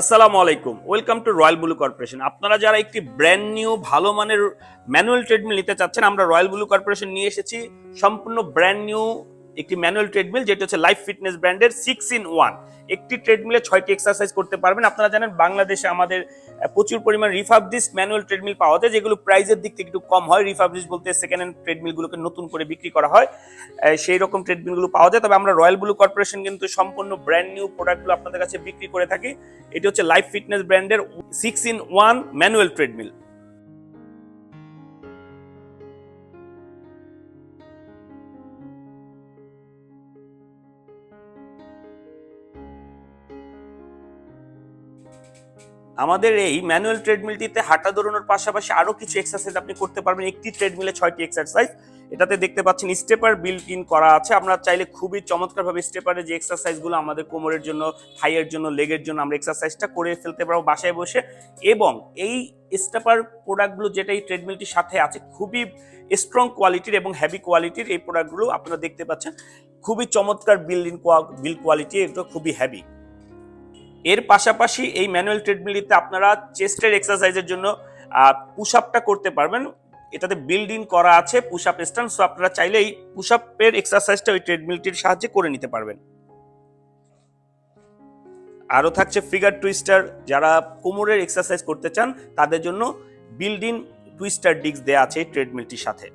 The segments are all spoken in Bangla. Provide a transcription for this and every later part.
আসসালামু আলাইকুম। Welcome to royal blue corporation আপনারা যারা একটি ব্র্যান্ড নিউ ভালো মানের ম্যানুয়াল ট্রেডমিল নিতে চাচ্ছেন, আমরা রয়্যাল ব্লু কর্পোরেশন নিয়ে এসেছি। সম্পূর্ণ ব্র্যান্ড নিউ একটি ম্যানুয়াল ট্রেডমিল যেটা হচ্ছে লাইফ ফিটনেস ব্র্যান্ডের সিক্স ইন ওয়ান একটি ট্রেডমিলে ছয়টি এক্সারসাইজ করতে পারবেন। আপনারা জানেন বাংলাদেশে আমাদের প্রচুর পরিমাণ রিফাবডিস ম্যানুয়াল ট্রেডমিল পাওয়া যায়, যেগুলো প্রাইজের দিক থেকে একটু কম হয়। রিফাবডিস বলতে সেকেন্ড হ্যান্ড ট্রেডমিলগুলোকে নতুন করে বিক্রি করা হয়। সেই রকম ট্রেডমিলগুলো পাওয়া যায়। তবে আমরা রয়্যাল ব্লু কর্পোরেশন কিন্তু সম্পূর্ণ ব্র্যান্ড নিউ প্রোডাক্টগুলো আপনাদের কাছে বিক্রি করে থাকি। এটি হচ্ছে লাইফ ফিটনেস ব্র্যান্ডের six in one manual treadmill আমাদের এই ম্যানুয়াল ট্রেডমিলটিতে হাঁটা দৌড়ানোর পাশাপাশি আরও কিছু এক্সারসাইজ আপনি করতে পারবেন। একটি ট্রেডমিলে ছয়টি এক্সারসাইজ এটাতে দেখতে পাচ্ছেন স্টেপার বিল্ট ইন করা আছে। আমরা চাইলে খুবই চমৎকারভাবে স্টেপারে যে এক্সারসাইজগুলো আমাদের কোমরের জন্য থাইয়ের জন্য লেগের জন্য আমরা এক্সারসাইজটা করে ফেলতে পারব বাসায় বসে। এবং এই স্টেপার প্রোডাক্টগুলো যেটা এই ট্রেডমিলটির সাথে আছে, খুবই স্ট্রং কোয়ালিটির এবং হেভি কোয়ালিটির এই প্রোডাক্টগুলো আপনারা দেখতে পাচ্ছেন। খুবই চমৎকার বিল্ড ইন বিল্ড কোয়ালিটি এগুলো খুবই হেভি এর পাশাপাশি এই ম্যানুয়াল ট্রেডমিলটিতে আপনারা চেস্টের এক্সারসাইজের জন্য পুশ আপটা করতে পারবেন। এটাতে বিল্ড ইন করা আছে পুশ আপ স্ট্যান্ড সো আপনারা চাইলে এই পুশ আপের এক্সারসাইজটা ওই ট্রেডমিলটির সাহায্যে করে নিতে পারবেন। আরও থাকছে ফিগার টুইস্টার যারা কোমরের এক্সারসাইজ করতে চান, তাদের জন্য বিল্ড ইন টুইস্টার ডিস্ক দেওয়া আছে এই ট্রেডমিলটির সাথে।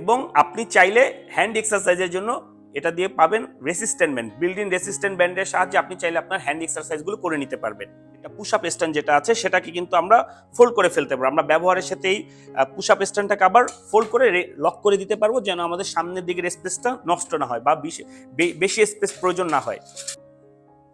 এবং আপনি চাইলে হ্যান্ড এক্সারসাইজের জন্য এটা দিয়ে পাবেন resistant band build in resistant ব্যান্ডের সাহায্যে আপনি চাইলে আপনার হ্যান্ড এক্সারসাইজগুলো করে নিতে পারবেন। এটা পুশ আপ যেটা আছে, সেটাকে কিন্তু আমরা ফোল্ড করে ফেলতে পারব। আমরা ব্যবহারের সাথেই পুশ আপ আবার ফোল্ড করে লক করে দিতে পারব, যেন আমাদের সামনের দিকের স্পেসটা নষ্ট না হয় বা বেশি স্পেস প্রয়োজন না হয়।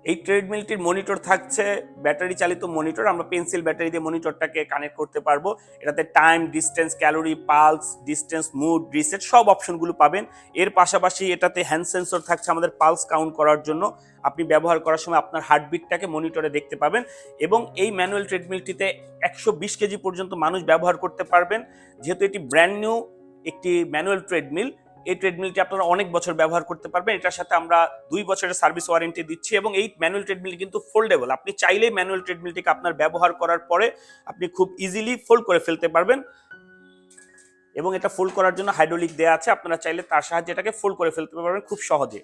এই ট্রেডমিলটির মনিটর থাকছে ব্যাটারি চালিত মনিটর আমরা পেন্সিল ব্যাটারি দিয়ে মনিটরটাকে কানেক্ট করতে পারব। এটাতে time distance calorie pulse distance mode reset সব অপশনগুলো পাবেন। এর পাশাপাশি এটাতে হ্যান্ড সেন্সর থাকছে আমাদের পালস কাউন্ট করার জন্য। আপনি ব্যবহার করার সময় আপনার হার্টবিটটাকে মনিটরে দেখতে পাবেন এবং এই ম্যানুয়াল ট্রেডমিলটিতে একশো বিশ কেজি পর্যন্ত মানুষ ব্যবহার করতে পারবেন। যেহেতু এটি ব্র্যান্ড নিউ একটি ম্যানুয়াল ট্রেডমিল এই ট্রেডমিলটি আপনারা অনেক বছর ব্যবহার করতে পারবেন। এটার সাথে আমরা দুই বছরের সার্ভিস ওয়ারেন্টি দিচ্ছি এবং এই ম্যানুয়াল ট্রেডমিল কিন্তু ফোল্ডেবল আপনি চাইলেই ম্যানুয়াল ট্রেডমিলটিকে আপনার ব্যবহার করার পরে আপনি খুব ইজিলি ফোল্ড করে ফেলতে পারবেন। এবং এটা ফোল্ড করার জন্য হাইড্রোলিক দেওয়া আছে। আপনারা চাইলে তার সাহায্যে এটাকে ফোল্ড করে ফেলতে পারবেন খুব সহজে।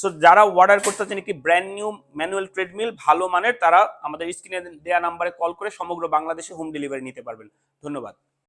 সো যারা অর্ডার করতে চান একটি ব্র্যান্ড নিউ ম্যানুয়াল ট্রেডমিল ভালো মানের, তারা আমাদের স্ক্রিনে দেওয়া নাম্বারে কল করে সমগ্র বাংলাদেশে হোম ডেলিভারি নিতে পারবেন। ধন্যবাদ।